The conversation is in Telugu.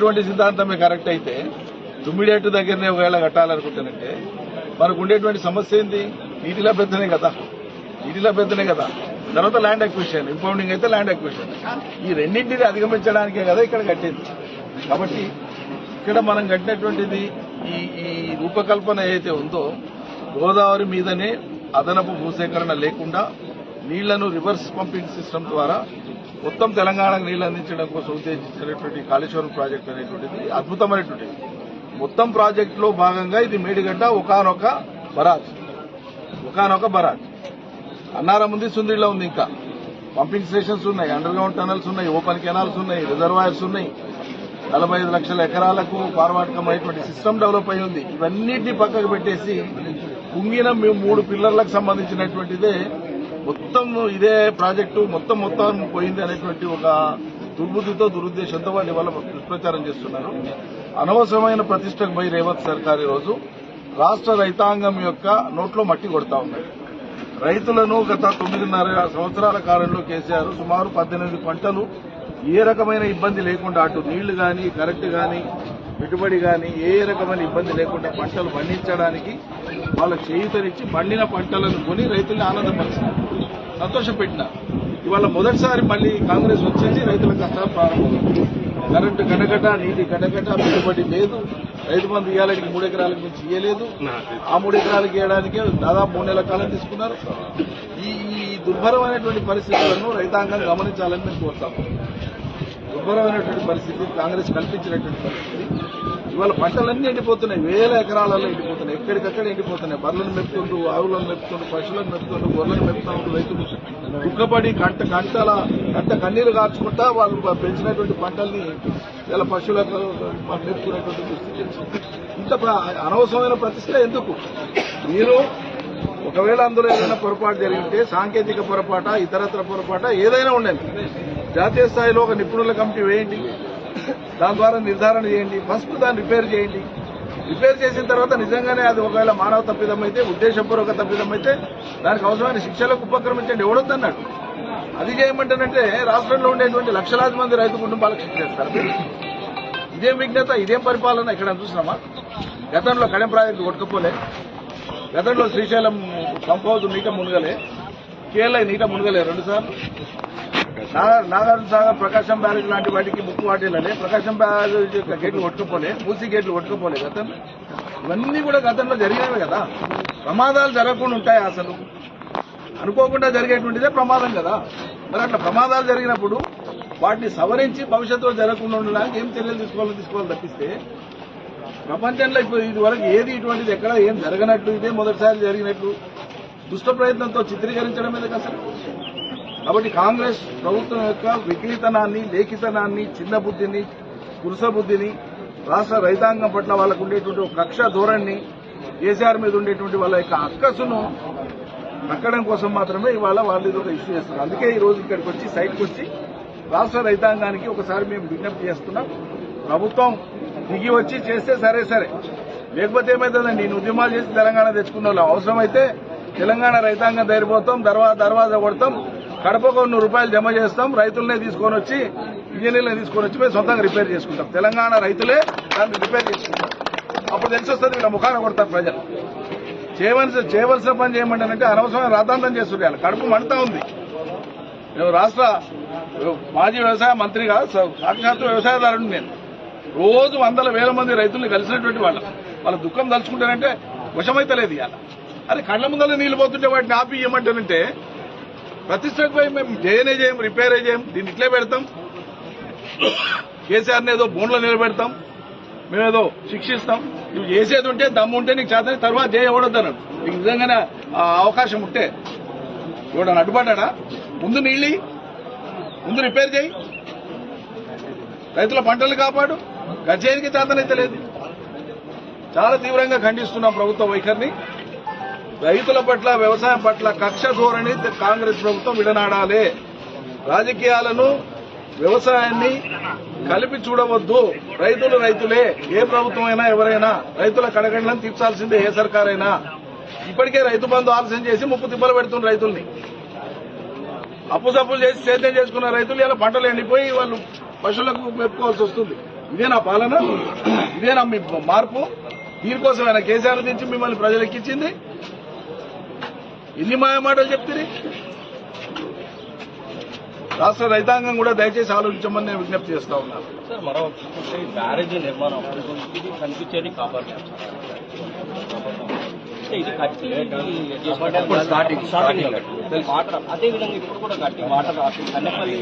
ఇచ్చినటువంటి సిద్ధాంతమే కరెక్ట్ అయితే తుమ్మిడేటు దగ్గరనే ఒకవేళ కట్టాలనుకుంటానంటే మనకు ఉండేటువంటి సమస్య ఏంది? నీటి లభ్యతనే కదా. నీటి లభ్యతనే కదా. తర్వాత ల్యాండ్ అక్విజిషన్ ఇంపౌండింగ్ అయితే ల్యాండ్ అక్విజిషన్ ఈ రెండింటిని అధిగమించడానికే కదా ఇక్కడ కట్టింది. కాబట్టి ఇక్కడ మనం కట్టినటువంటిది ఈ ఈ రూపకల్పన ఏదైతే ఉందో గోదావరి మీదనే అదనపు భూసేకరణ లేకుండా నీళ్ళను రివర్స్ పంపింగ్ సిస్టమ్ ద్వారా మొత్తం తెలంగాణకు నీళ్ళు అందించడం కోసం ఉద్దేశించినటువంటి కాళేశ్వరం ప్రాజెక్ట్ అనేటువంటిది అద్భుతమైనటువంటిది మొత్తం ప్రాజెక్టులో భాగంగా ఇది మేడిగడ్డ ఒకనొక బరాజ్. ఒకనొక బరాజ్. అన్నారం ఉంది సుందిలో ఉంది ఇంకా. పంపింగ్ స్టేషన్స్ ఉన్నాయి అండర్ గ్రౌండ్ టనల్స్ ఉన్నాయి ఓపెన్ కెనాల్స్ ఉన్నాయి రిజర్వాయర్స్ ఉన్నాయి. నలభై ఐదు లక్షల ఎకరాలకు పార్వాటకమైనటువంటి సిస్టమ్ డెవలప్ అయి ఉంది. ఇవన్నిటిని పక్కకు పెట్టేసి కుంగిన మేము మూడు పిల్లర్లకు సంబంధించినటువంటిదే మొత్తం ఇదే ప్రాజెక్టు మొత్తం మొత్తం పోయింది అనేటువంటి ఒక దుర్బుద్ధితో దురుద్దేశంతో వాళ్ళు ఇవాళ దుష్ప్రచారం చేస్తున్నారు. అనవసరమైన ప్రతిష్టకు పోయి రేవంత్ సర్కార్ ఈరోజు రాష్ట్ర రైతాంగం యొక్క నోట్లో మట్టి కొడతా ఉన్నాయి రైతులను గత తొమ్మిదిన్నర సంవత్సరాల కాలంలో కేసీఆర్ సుమారు పద్దెనిమిది పంటలు ఏ రకమైన ఇబ్బంది లేకుండా అటు నీళ్ళు కానీ కరెంటు కానీ పెట్టుబడి కానీ ఏ రకమైన ఇబ్బంది లేకుండా పంటలు పండించడానికి వాళ్ళకు చేయుతనిచ్చి పండిన పంటలను కొని రైతుల్ని ఆనందపరిచినారు సంతోషపెట్టినారు ఇవాళ మొదటిసారి మళ్ళీ కాంగ్రెస్ వచ్చేసి రైతుల కష్టాలు ప్రారంభమైంది. కరెంటు గడగట నీటి గడగట పెట్టుబడి లేదు. రైతు బంధు ఇవ్వాలకి మూడు ఎకరాలకు మించి ఇవ్వలేదు ఆ మూడు ఎకరాలకు ఇవ్వడానికే దాదాపు మూడు నెలల కాలం తీసుకున్నారు. ఈ ఈ దుర్భరమైనటువంటి పరిస్థితులను రైతాంగం గమనించాలని మేము కోరుతాము దుర్భరమైనటువంటి పరిస్థితి కాంగ్రెస్ కల్పించినటువంటి పరిస్థితి. ఇవాళ పంటలన్నీ ఎండిపోతున్నాయి. వేల ఎకరాలలో ఎండిపోతున్నాయి. ఎక్కడికక్కడ ఎండిపోతున్నాయి. బర్రెలను మెప్పుతుండ్రు ఆవులను మెప్పుతుండ్రు పశువులను మెప్పుతుండ్రు గొర్రెలను మెప్పుతుండ్రు రైతులు దుఃఖపడి గంట గంటల గంట కన్నీరు కాచుకుంటా వాళ్ళు పెంచినటువంటి పంటల్ని ఇలా పశువులకు మెప్పుకునేటువంటి దుస్థితి ఇంత అనవసరమైన ప్రతిష్ట ఎందుకు? మీరు ఒకవేళ అందులో ఏదైనా పొరపాటు జరిగితే సాంకేతిక పొరపాట ఇతరత్ర పొరపాట ఏదైనా ఉండండి. జాతీయ స్థాయిలో ఒక నిపుణుల కమిటీ వేయండి. దాని ద్వారా నిర్ధారణ చేయండి. ఫస్ట్ దాన్ని రిపేర్ చేయండి. రిపేర్ చేసిన తర్వాత నిజంగానే అది ఒకవేళ మానవ తప్పిదం అయితే ఉద్దేశపూర్వక తప్పిదం అయితే దానికి అవసరమైన శిక్షలకు ఉపక్రమించండి. ఎవడొద్దన్నాడు అది చేయమంటానంటే రాష్ట్రంలో ఉండేటువంటి లక్షలాది మంది రైతు కుటుంబాలకు శిక్ష చేస్తారు. ఇదేం విజ్ఞత ఇదేం పరిపాలన? ఇక్కడ చూసినామా? గతంలో కడెం ప్రాజెక్టు కొట్టుకపోలే. గతంలో శ్రీశైలం పంప్ హౌస్ నీట మునగలే. కేఎల్ఐ నీట మునగలే రెండుసార్లు నాగార్జున సాగర్ ప్రకాశం బ్యారేజ్ లాంటి వాటికి ముక్కు వాటిల్లలే ప్రకాశం బ్యారేజ్ గేట్లు కొట్టుకుపోలే మూసీ గేట్లు కొట్టుకుపోలే గతంలో. ఇవన్నీ కూడా గతంలో జరిగినవి కదా. ప్రమాదాలు జరగకుండా ఉంటాయి అసలు? అనుకోకుండా జరిగేటువంటిదే ప్రమాదం కదా. మరి అట్లా ప్రమాదాలు జరిగినప్పుడు వాటిని సవరించి భవిష్యత్తులో జరగకుండా ఉండడానికి ఏం చర్యలు తీసుకోవాలో తీసుకోవాలి తప్పిస్తే ప్రపంచంలో ఇప్పుడు ఇదివరకు ఏది ఇటువంటిది ఎక్కడ ఏం జరగనట్టు ఇదే మొదటిసారి జరిగినట్టు దుష్ట ప్రయత్నంతో చిత్రీకరించడం మీద అసలు? కాబట్టి కాంగ్రెస్ ప్రభుత్వం యొక్క వికలితనాన్ని లేఖితనాన్ని చిన్న బుద్ధిని పురుష బుద్ధిని రాష్ట్ర రైతాంగం పట్ల వాళ్ళకు ఉండేటువంటి ఒక కక్ష ధోరణిని కేసీఆర్ మీద ఉండేటువంటి వాళ్ళ యొక్క అక్కసును నక్కడం కోసం మాత్రమే ఇవాళ వాళ్ళు ఇది ఒక ఇష్యూ చేస్తున్నారు. అందుకే ఈ రోజు ఇక్కడికి వచ్చి సైట్కి వచ్చి రాష్ట్ర రైతాంగానికి ఒకసారి మేము విజ్ఞప్తి చేస్తున్నాం. ప్రభుత్వం దిగి వచ్చి చేస్తే సరే సరే. లేకపోతే ఏమైతుందండి? నేను ఉద్యమాలు చేసి తెలంగాణ తెచ్చుకున్న వాళ్ళం అవసరమైతే తెలంగాణ రైతాంగం ధైర్యపోతాం దర్వా దర్వాజా కొడతాం కడపకు ఒక నూరు రూపాయలు జమ చేస్తాం రైతులనే తీసుకొని వచ్చి ఇంజనీర్లనే తీసుకొని వచ్చి మేము సొంతంగా రిపేర్ చేసుకుంటాం. తెలంగాణ రైతులే దాన్ని రిపేర్ చేసుకుంటాం అప్పుడు తెలిసి వస్తుంది వీళ్ళ ముఖాన కొడతారు ప్రజలు. చేయవలసిన చేయవలసిన పని చేయమంటానంటే అనవసరమైన రాతాంతం చేస్తున్నారు కడుపు మండుతా ఉంది. నేను రాష్ట్ర మాజీ వ్యవసాయ మంత్రిగా స- సాక్షాత్తు వ్యవసాయదారుడు నేను. రోజు వందల వేల మంది రైతుల్ని కలిసినటువంటి వాళ్ళ. వాళ్ళ దుఃఖం తలుచుకుంటారంటే వశమైతలేదు ఇవాళ. అరే కళ్ళ ముందర నీళ్ళు పోతుంటే వాటిని ఆపి ఇవ్వమంటానంటే ప్రతిష్టకు పోయి మేము చేయనే చేయం రిపేరే చేయం దీన్ని ఇట్లే పెడతాం. కేసీఆర్ని ఏదో బోన్లో నిలబెడతాం. మేమేదో శిక్షిస్తాం. నువ్వు చేసేది ఉంటే దమ్ము ఉంటే నీకు చేత తర్వాత చేయకూడదన్నాడు నీకు నిజంగానే ఆ అవకాశం ఉంటే. ఇవాడు అడ్డుపడ్డా ముందు నీళ్ళి ముందు రిపేర్ చేయి. రైతుల పంటలు కాపాడు. గజేనికి చేతనైతే లేదు. చాలా తీవ్రంగా ఖండిస్తున్నాం ప్రభుత్వ వైఖరిని. రైతుల పట్ల వ్యవసాయం పట్ల కక్ష ధోరణి కాంగ్రెస్ ప్రభుత్వం విడనాడాలి. రాజకీయాలను వ్యవసాయాన్ని కలిపి చూడవద్దు. రైతులు రైతులే. ఏ ప్రభుత్వం అయినా ఎవరైనా రైతుల కడగండ్లను తీర్చాల్సిందే ఏ సర్కారైనా. ఇప్పటికే రైతు బంధు ఆలస్యం చేసి ముప్పు తిప్పలు పెడుతున్న రైతుల్ని. అప్పు సప్పులు చేసి సేద్యం చేసుకున్న రైతులు ఇలా పంటలు ఎండిపోయి వాళ్ళు పశువులకు మెప్పుకోవాల్సి వస్తుంది. ఇదే నా పాలన. ఇదేనా మీ మార్పు. దీనికోసమైనా కేసీఆర్ నుంచి మిమ్మల్ని ప్రజలు ఎక్కించింది ఎన్ని మాయ మాటలు చెప్తుంది రాష్ట్ర రైతాంగం కూడా దయచేసి ఆలోచించమని నేను విజ్ఞప్తి చేస్తా ఉన్నాను సార్ బ్యారేజీ నిర్మాణం ఇది కనిపించేది కాపాడు ఇది కట్టి ఇది స్టార్టింగ్, స్టార్టింగ్ వాటర్ అదే విధంగా ఇప్పుడు కూడా కట్టి వాటర్ కన్నెపల్లి